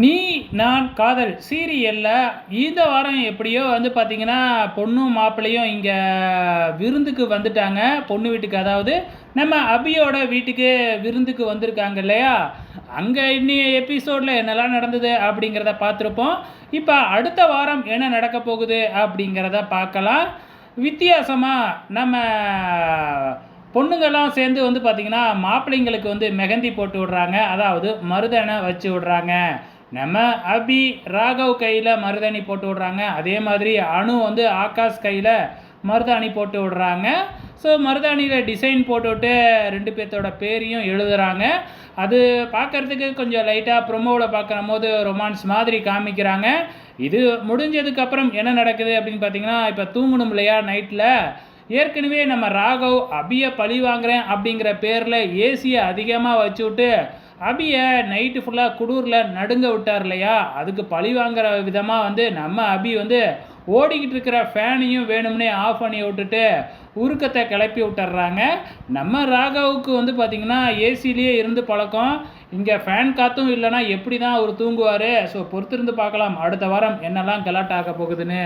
நீ நான் காதல் சீரியலில் இந்த வாரம் எப்படியோ வந்து பார்த்திங்கன்னா பொண்ணும் மாப்பிள்ளையும் இங்கே விருந்துக்கு வந்துட்டாங்க. பொண்ணு வீட்டுக்கு அதாவது நம்ம அபியோட வீட்டுக்கு விருந்துக்கு வந்திருக்காங்க இல்லையா? அங்கே இன்னைய எபிசோடில் என்னெல்லாம் நடந்தது அப்படிங்கிறத பார்த்துருப்போம். இப்போ அடுத்த வாரம் என்ன நடக்க போகுது அப்படிங்கிறத பார்க்கலாம். வித்தியாசமாக நம்ம பொண்ணுங்கள்லாம் சேர்ந்து வந்து பார்த்திங்கன்னா மாப்பிள்ளைங்களுக்கு வந்து மெகந்தி போட்டு விடுறாங்க. அதாவது மருதனை வச்சு விடுறாங்க. நம்ம அபி ராகவ் கையில் மருதாணி போட்டு விடுறாங்க. அதே மாதிரி அணு வந்து ஆகாஷ் கையில் மருதாணி போட்டு விடுறாங்க. ஸோ மருதாணியில் டிசைன் போட்டுவிட்டு ரெண்டு பேர்த்தோட பேரையும் எழுதுகிறாங்க அது பார்க்குறதுக்கு கொஞ்சம் லைட்டாக ப்ரொமோவில் பார்க்குற போது ரொமான்ஸ் மாதிரி காமிக்கிறாங்க. இது முடிஞ்சதுக்கப்புறம் என்ன நடக்குது அப்படின்னு பார்த்தீங்கன்னா இப்போ தூங்கணும் இல்லையா நைட்டில் ஏற்கனவே நம்ம ராகவ் அபியை பழி வாங்குறேன் அப்படிங்கிற பேரில் ஏசியை அதிகமாக வச்சு விட்டு அபியை நைட்டு ஃபுல்லாக குடூரில் நடுங்க விட்டார் இல்லையா? அதுக்கு பழி வாங்குற விதமாக வந்து நம்ம அபி வந்து ஓடிக்கிட்டு இருக்கிற ஃபேனையும் வேணும்னே ஆஃப் பண்ணி விட்டுட்டு உருக்கத்தை கிளப்பி விட்டுறாங்க. நம்ம ராகவுக்கு வந்து பார்த்திங்கன்னா ஏசிலேயே இருந்து பழக்கம். இங்கே ஃபேன் காற்றும் இல்லைன்னா எப்படி தான் அவர் தூங்குவார்? ஸோ பொறுத்திருந்து பார்க்கலாம். அடுத்த வாரம் என்னெல்லாம் கலாட்டாக போகுதுன்னு.